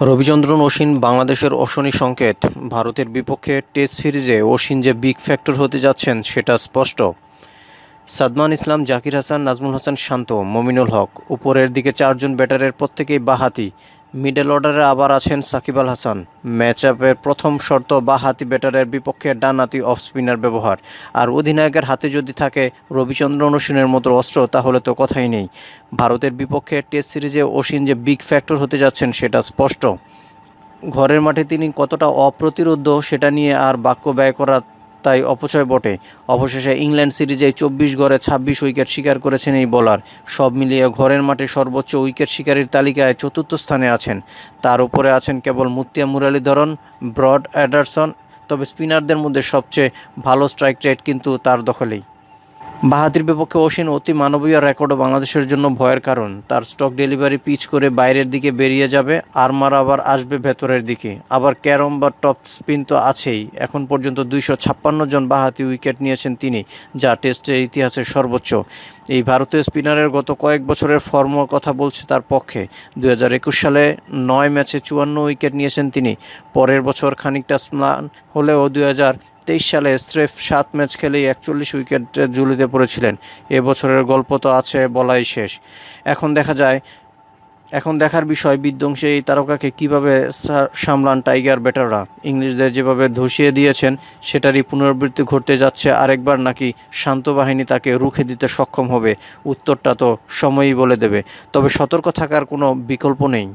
রবিচন্দ্রন অশ্বিন বাংলাদেশের অশনি সংকেত। ভারতের বিপক্ষে টেস্ট সিরিজে অশ্বিন যে বিগ ফ্যাক্টর হতে যাচ্ছেন, সেটা স্পষ্ট। সাদমান ইসলাম, জাকির হাসান, নাজমুল হাসান শান্ত, মমিনুল হক। উপরের দিকে চারজন ব্যাটারের প্রত্যেকেই বাহাতি। মিডল অর্ডারে আবার আছেন সাকিব আল হাসান। ম্যাচ আপের প্রথম শর্ত বা হাতি ব্যাটারের বিপক্ষে ডানহাতি অফ স্পিনার ব্যবহার। আর অধিনায়কের হাতে যদি থাকে রবিচন্দ্রন অশ্বিনের মতো অস্ত্র, তাহলে তো কথাই নেই। ভারতের বিপক্ষে টেস্ট সিরিজে অশ্বিন যে বিগ ফ্যাক্টর হতে যাচ্ছেন, সেটা স্পষ্ট। ঘরের মাঠে তিনি কতটা অপ্রতিরোধ্য সেটা নিয়ে আর বাক্য ব্যয় করা তাই অপচয় বটে। অবশেষে ইংল্যান্ড সিরিজে চব্বিশ গড়ে ছাব্বিশ উইকেট শিকার করেছেন এই বোলার। সব মিলিয়ে ঘরের মাঠে সর্বোচ্চ উইকেট শিকারীর তালিকায় চতুর্থ স্থানে আছেন। তার উপরে আছেন কেবল মুতিয়া মুরালীধরন ব্রড অ্যাডারসন, তবে স্পিনারদের মধ্যে সবচেয়ে ভালো স্ট্রাইক রেট কিন্তু তার দখলেই। বাহাতির বিপক্ষে অশ্বিন অতি মানবীয় রেকর্ডও বাংলাদেশের জন্য ভয়ের কারণ। তার স্টক ডেলিভারি পিচ করে বাইরের দিকে বেরিয়ে যাবে, আরমার আবার আসবে ভেতরের দিকে। আবার ক্যারম বা টপ স্পিন তো আছেই। এখন পর্যন্ত দুইশো ছাপ্পান্ন জন বাহাতি উইকেট নিয়েছেন তিনি, যা টেস্টের ইতিহাসের সর্বোচ্চ। এই ভারতীয় স্পিনারের গত কয়েক বছরের ফর্ম কথা বলছে তার পক্ষে। দু হাজার একুশ সালে নয় ম্যাচে চুয়ান্ন উইকেট নিয়েছেন তিনি। পরের বছর খানিকটা স্নান হলেও দু হাজার তেইশ সালে স্রেফ সাত ম্যাচ খেলেই একচল্লিশ উইকেট ঝুলিতে পড়েছিলেন। এবছরের গল্প তো আছে, বলাই শেষ। এখন দেখা যায়, এখন দেখার বিষয় বিধ্বংসী এই তারকাকে কীভাবে সামলান টাইগার ব্যাটাররা ইংলিশদের যেভাবে ধসিয়ে দিয়েছেন, সেটারই পুনরাবৃত্তি ঘটতে যাচ্ছে আরেকবার নাকি শান্ত বাহিনী তাকে রুখে দিতে সক্ষম হবে। উত্তরটা তো সময়ই বলে দেবে। তবে সতর্ক থাকার কোনো বিকল্প নেই।